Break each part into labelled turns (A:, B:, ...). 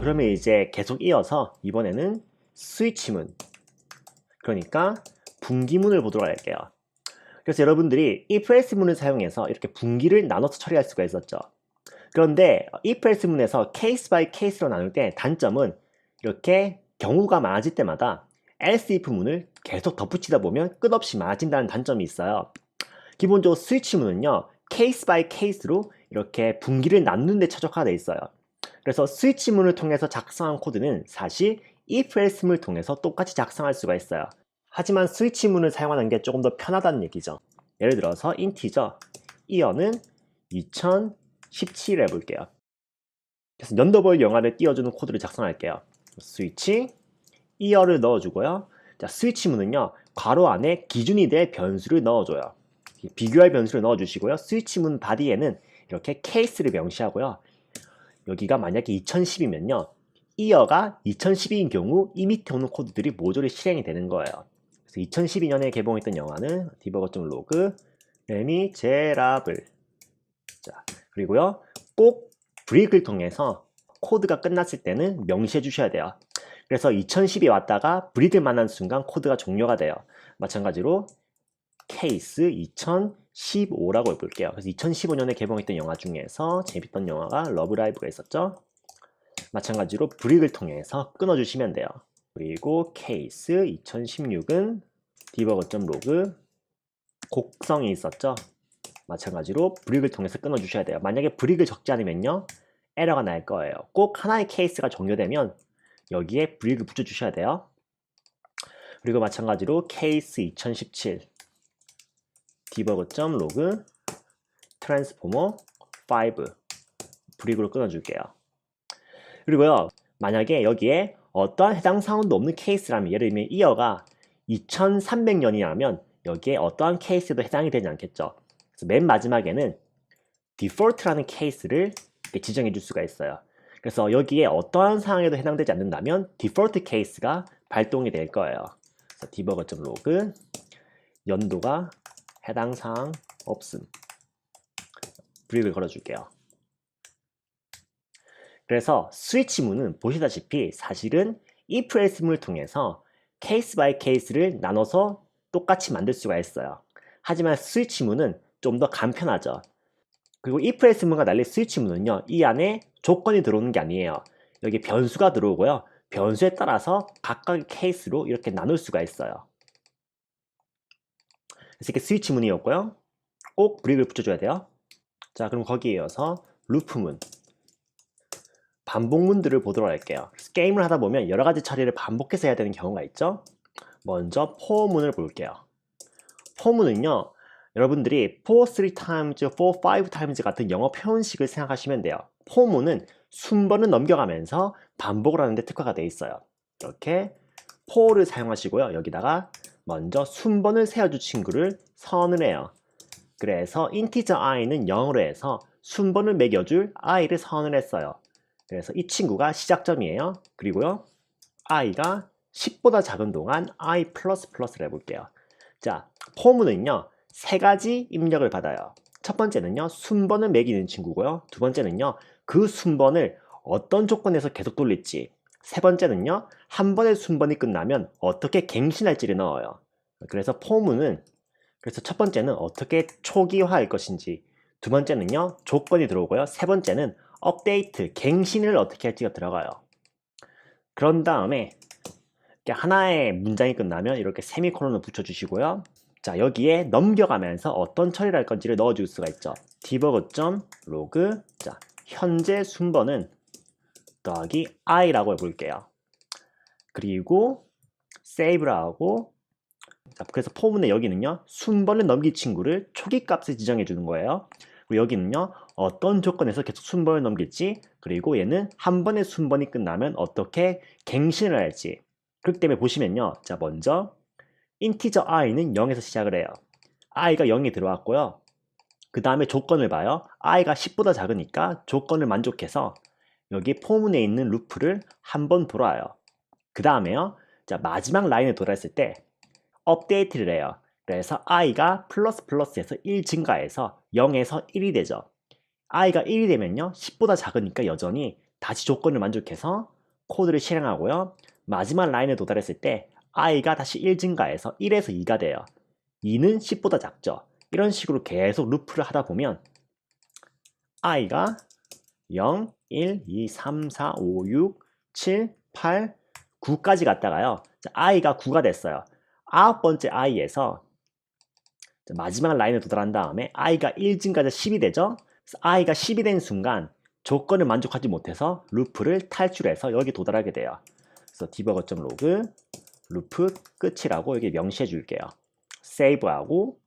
A: 그러면 이제 계속 이어서 이번에는 스위치문 그러니까 분기문을 보도록 할게요. 그래서 여러분들이 if else 문을 사용해서 이렇게 분기를 나눠서 처리할 수가 있었죠. 그런데 if else 문에서 케이스 바이 케이스로 나눌 때 단점은 이렇게 경우가 많아질 때마다 else if 문을 계속 덧붙이다 보면 끝없이 많아진다는 단점이 있어요. 기본적으로 스위치 문은요 케이스 바이 케이스로 이렇게 분기를 나누는 데 최적화되어 있어요. 그래서 스위치 문을 통해서 작성한 코드는 사실 if else 문을 통해서 똑같이 작성할 수가 있어요. 하지만 스위치 문을 사용하는 게 조금 더 편하다는 얘기죠. 예를 들어서 인티저 이어는 2017 해볼게요. 그래서 연더볼 영화를 띄워주는 코드를 작성할게요. 스위치 이어를 넣어주고요. 자, 스위치 문은요 괄호 안에 기준이 될 변수를 넣어줘요. 비교할 변수를 넣어주시고요. 스위치 문 바디에는 이렇게 케이스를 명시하고요. 여기가 만약에 2010이면요. 이어가 2012인 경우 이 밑에 오는 코드들이 모조리 실행이 되는 거예요. 그래서 2012년에 개봉했던 영화는 디버거.로그 레미제라블 자 그리고요 꼭 브레이크를 통해서 코드가 끝났을 때는 명시해 주셔야 돼요. 그래서 2010이 왔다가 브리드를 만난 순간 코드가 종료가 돼요. 마찬가지로 케이스 2015라고 해볼게요. 그래서 2015년에 개봉했던 영화 중에서 재밌던 영화가 러브라이브가 있었죠. 마찬가지로 브릭을 통해서 끊어주시면 돼요. 그리고 케이스 2016은 디버거.로그 곡성이 있었죠. 마찬가지로 브릭을 통해서 끊어주셔야 돼요. 만약에 브릭을 적지 않으면요. 에러가 날 거예요. 꼭 하나의 케이스가 종료되면 여기에 브릭을 붙여주셔야 돼요. 그리고 마찬가지로 케이스 2017 디버거.로그 트랜스포머 5 브릭으로 끊어줄게요. 그리고요 만약에 여기에 어떠한 해당 사원도 없는 케이스라면 예를 들면 이어가 2300년이라면 여기에 어떠한 케이스도 해당이 되지 않겠죠. 그래서 맨 마지막에는 default라는 케이스를 지정해 줄 수가 있어요. 그래서 여기에 어떠한 상황에도 해당되지 않는다면 default 케이스가 발동이 될 거예요. debugger.log 연도가 해당 사항 없음 브릭을 걸어줄게요. 그래서 스위치 문은 보시다시피 사실은 else 문을 통해서 케이스 바이 케이스를 나눠서 똑같이 만들 수가 있어요. 하지만 스위치 문은 좀 더 간편하죠. 그리고 else 문과 달리 스위치 문은요. 이 안에 조건이 들어오는 게 아니에요. 여기 변수가 들어오고요. 변수에 따라서 각각의 케이스로 이렇게 나눌 수가 있어요. 이렇게 스위치 문이었고요. 꼭 브릭을 붙여줘야 돼요. 자, 그럼 거기에 이어서 루프 문. 반복문들을 보도록 할게요. 게임을 하다 보면 여러 가지 처리를 반복해서 해야 되는 경우가 있죠. 먼저 포문을 볼게요. 포문은요. 여러분들이 for 3 times, for 5 times 같은 영어 표현식을 생각하시면 돼요. 포문은 순번을 넘겨가면서 반복을 하는데 특화가 되어 있어요. 이렇게 for를 사용하시고요. 여기다가 먼저 순번을 세워줄 친구를 선을 해요. 그래서 integer i는 0으로 해서 순번을 매겨줄 i를 선을 했어요. 그래서 이 친구가 시작점이에요. 그리고요. i가 10보다 작은 동안 i++를 해볼게요. 자, 포문은요. 세 가지 입력을 받아요. 첫 번째는요. 순번을 매기는 친구고요. 두 번째는요. 그 순번을 어떤 조건에서 계속 돌릴지. 세 번째는요. 한 번의 순번이 끝나면 어떻게 갱신할지를 넣어요. 그래서 포문은 그래서 첫 번째는 어떻게 초기화할 것인지 두 번째는요. 조건이 들어오고요. 세 번째는 업데이트, 갱신을 어떻게 할지가 들어가요. 그런 다음에 하나의 문장이 끝나면 이렇게 세미콜론을 붙여주시고요. 자 여기에 넘겨가면서 어떤 처리를 할 건지를 넣어줄 수가 있죠. debug.log 자 현재 순번은 더하기 i라고 해볼게요. 그리고 save를 하고 자, 그래서 포문에 여기는요 순번을 넘길 친구를 초기 값을 지정해 주는 거예요. 그리고 여기는요 어떤 조건에서 계속 순번을 넘길지 그리고 얘는 한 번의 순번이 끝나면 어떻게 갱신을 할지 그렇기 때문에 보시면요 자 먼저 인티저 i는 0에서 시작을 해요 i가 0이 들어왔고요 그 다음에 조건을 봐요 i가 10보다 작으니까 조건을 만족해서 여기 포문에 있는 루프를 한 번 돌아요 그 다음에요 자 마지막 라인에 돌아했을 때 업데이트를 해요 그래서 i가 플러스 플러스에서 1 증가해서 0에서 1이 되죠 i가 1이 되면요. 10보다 작으니까 여전히 다시 조건을 만족해서 코드를 실행하고요. 마지막 라인에 도달했을 때 i가 다시 1 증가해서 1에서 2가 돼요. 2는 10보다 작죠. 이런 식으로 계속 루프를 하다 보면 i가 0, 1, 2, 3, 4, 5, 6, 7, 8, 9까지 갔다가요. 자, i가 9가 됐어요. 아홉 번째 자, 마지막 라인에 도달한 다음에 i가 1 증가해서 10이 되죠. i가 10이 된 순간 조건을 만족하지 못해서 루프를 탈출해서 여기 도달하게 돼요. 그래서 디버거.로그 루프 끝이라고 여기 명시해 줄게요. 세이브하고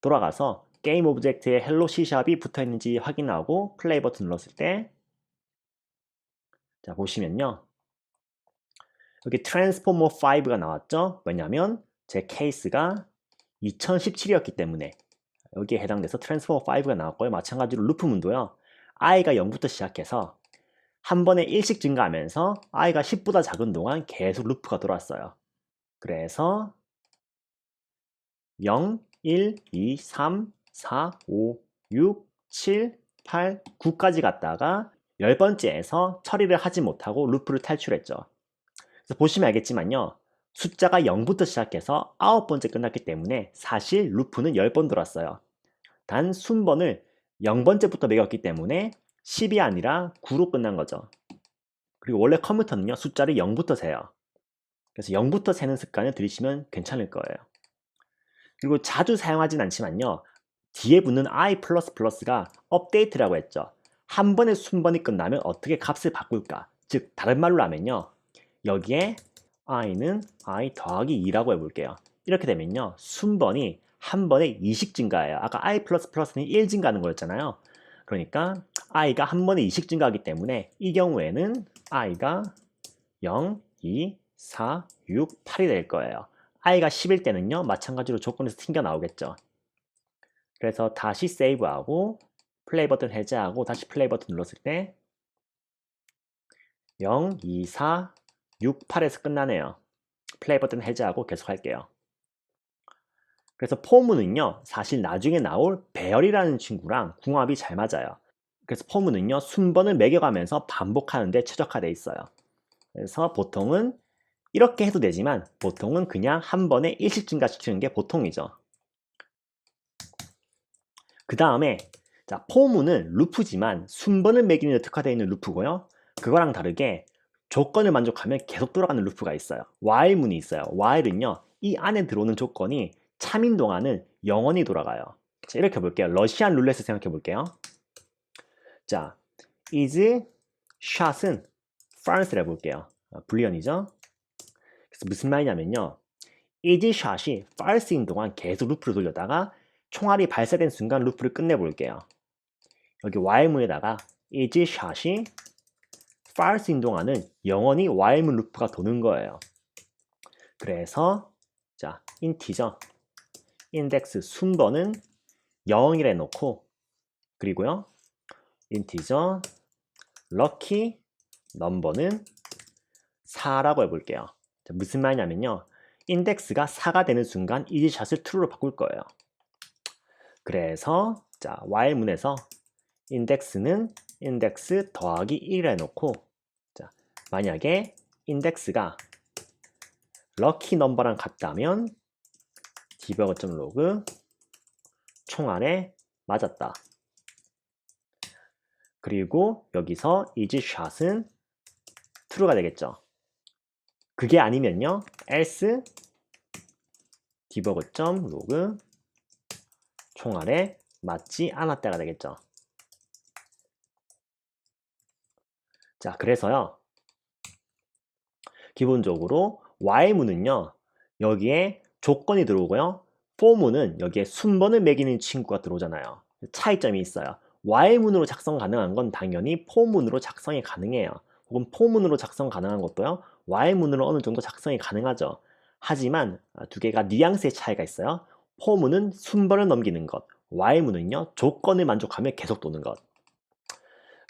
A: 돌아가서 게임 오브젝트에 헬로 C샵이 붙어 있는지 확인하고 플레이 버튼 눌렀을 때 자, 보시면요. 여기 트랜스포머 5가 나왔죠? 왜냐면 제 케이스가 2017이었기 때문에 여기에 해당돼서 트랜스포머 5가 나왔고요. 마찬가지로 루프 문도요. i가 0부터 시작해서 한 번에 1씩 증가하면서 i가 10보다 작은 동안 계속 루프가 돌았어요. 그래서 0, 1, 2, 3, 4, 5, 6, 7, 8, 9까지 갔다가 열 번째에서 처리를 하지 못하고 루프를 탈출했죠. 그래서 보시면 알겠지만요. 숫자가 0부터 시작해서 아홉 번째 끝났기 때문에 사실 루프는 10번 돌았어요. 단 순번을 0번째부터 매겼기 때문에 10이 아니라 9로 끝난 거죠. 그리고 원래 컴퓨터는요, 숫자를 0부터 세요. 그래서 0부터 세는 습관을 들이시면 괜찮을 거예요. 그리고 자주 사용하진 않지만요, 뒤에 붙는 i++가 업데이트라고 했죠. 한 번의 순번이 끝나면 어떻게 값을 바꿀까? 즉, 다른 말로 하면요, 여기에 i는 i 더하기 2라고 해볼게요. 이렇게 되면요, 순번이 한 번에 2씩 증가해요. 아까 i++는 1 증가하는 거였잖아요. 그러니까 i가 한 번에 2씩 증가하기 때문에 이 경우에는 i가 0, 2, 4, 6, 8이 될 거예요. i가 10일 때는요, 마찬가지로 조건에서 튕겨 나오겠죠. 그래서 다시 세이브하고 플레이 버튼 해제하고 다시 플레이 버튼 눌렀을 때 0, 2, 4, 6, 8에서 끝나네요. 플레이 버튼 해제하고 계속 할게요. 그래서 포문은요, 사실 나중에 나올 배열이라는 친구랑 궁합이 잘 맞아요. 그래서 포문은요, 순번을 매겨가면서 반복하는데 최적화되어 있어요. 그래서 보통은 이렇게 해도 되지만 보통은 그냥 한 번에 일씩 증가시키는 게 보통이죠. 그 다음에 자, 포문은 루프지만 순번을 매기는 데 특화되어 있는 루프고요. 그거랑 다르게 조건을 만족하면 계속 돌아가는 루프가 있어요. while문이 있어요. while은요, 이 안에 들어오는 조건이 참인 동안은 영원히 돌아가요. 자, 이렇게 볼게요. 러시안 룰렛을 생각해 볼게요. 자, is shot은 france를 해볼게요. 아, 불리언이죠. 그래서 무슨 말이냐면요. is shot이 false인 동안 계속 루프를 돌려다가 총알이 발사된 순간 루프를 끝내볼게요. 여기 while문에다가 is shot이 false인 동안은 영원히 while문 루프가 도는 거예요. 그래서 자, 인티저 인덱스 순번은 0이라 해놓고 그리고요 인티저 럭키 넘버는 4라고 해볼게요 자, 무슨 말이냐면요 인덱스가 4가 되는 순간 이지샷을 true로 바꿀 거예요 그래서 자 while문에서 인덱스는 인덱스 더하기 1을 해놓고 자 만약에 인덱스가 럭키 넘버랑 같다면 디버거.로그 총알에 맞았다. 그리고 여기서 isShot은 true가 되겠죠. 그게 아니면요. else 디버거.로그 총알에 맞지 않았다가 되겠죠. 자, 그래서요. 기본적으로 while문은요. 여기에 조건이 들어오고요. for문은 여기에 순번을 매기는 친구가 들어오잖아요. 차이점이 있어요. while문으로 작성 가능한 건 당연히 for문으로 작성이 가능해요. 혹은 for문으로 작성 가능한 것도요. while문으로 어느 정도 작성이 가능하죠. 하지만 두 개가 뉘앙스의 차이가 있어요. For문은 순번을 넘기는 것, while문은요. 조건을 만족하며 계속 도는 것.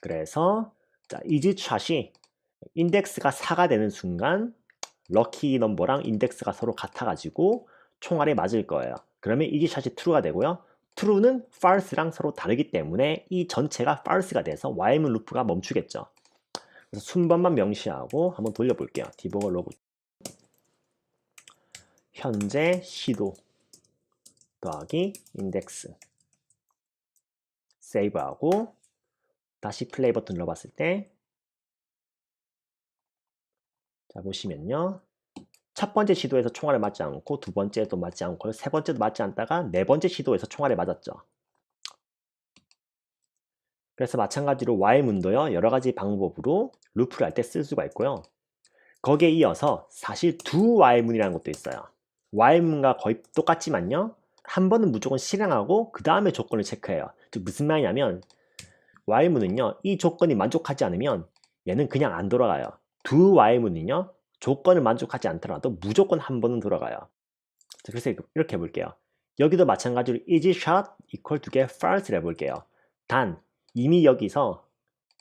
A: 그래서 자, 이지샷이 인덱스가 4가 되는 순간 럭키 넘버랑 인덱스가 서로 같아가지고 총알에 맞을 거예요. 그러면 이지샷이 true가 되고요. true는 false랑 서로 다르기 때문에 이 전체가 false가 돼서 while문 루프가 멈추겠죠. 그래서 순번만 명시하고 한번 돌려볼게요. 디버거 로그 현재 시도 더하기 인덱스 세이브하고 다시 플레이 버튼 눌러봤을 때 자, 보시면요. 첫 번째 시도에서 총알에 맞지 않고 두 번째도 맞지 않고 세 번째도 맞지 않다가 네 번째 시도에서 총알에 맞았죠. 그래서 마찬가지로 while문도요. 여러 가지 방법으로 루프를 할 때 쓸 수가 있고요. 거기에 이어서 사실 두 while문이라는 것도 있어요. while문과 거의 똑같지만요. 한 번은 무조건 실행하고 그 다음에 조건을 체크해요. 즉 무슨 말이냐면 while문은요. 이 조건이 만족하지 않으면 얘는 그냥 안 돌아가요. 두 while문은요. 조건을 만족하지 않더라도 무조건 한 번은 돌아가요. 자, 그래서 이렇게 해볼게요. 여기도 마찬가지로 is shot equal to get false를 해볼게요. 단 이미 여기서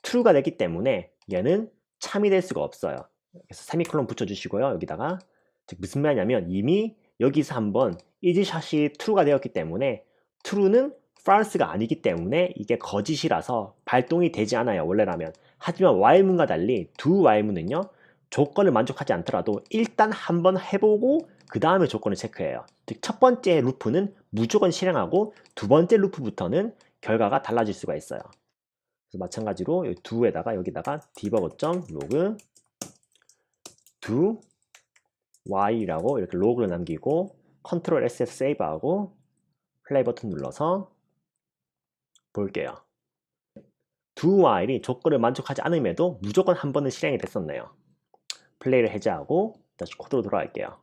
A: true가 됐기 때문에 얘는 참이 될 수가 없어요. 그래서 세미콜론 붙여주시고요. 여기다가 즉 무슨 말이냐면 이미 여기서 한번 shot이 true가 되었기 때문에 true는 false가 아니기 때문에 이게 거짓이라서 발동이 되지 않아요. 원래라면. 하지만 while문과 달리 두 while문은요. 조건을 만족하지 않더라도 일단 한번 해보고 그 다음에 조건을 체크해요. 즉 첫 번째 루프는 무조건 실행하고 두 번째 루프부터는 결과가 달라질 수가 있어요. 그래서 마찬가지로 여기 do에다가 여기다가 debug.log do y라고 이렇게 로그를 남기고 컨트롤 SS 세이브하고 플레이 버튼 눌러서 볼게요. do while이 조건을 만족하지 않음에도 무조건 한 번은 실행이 됐었네요. 플레이를 해제하고 다시 코드로 돌아갈게요.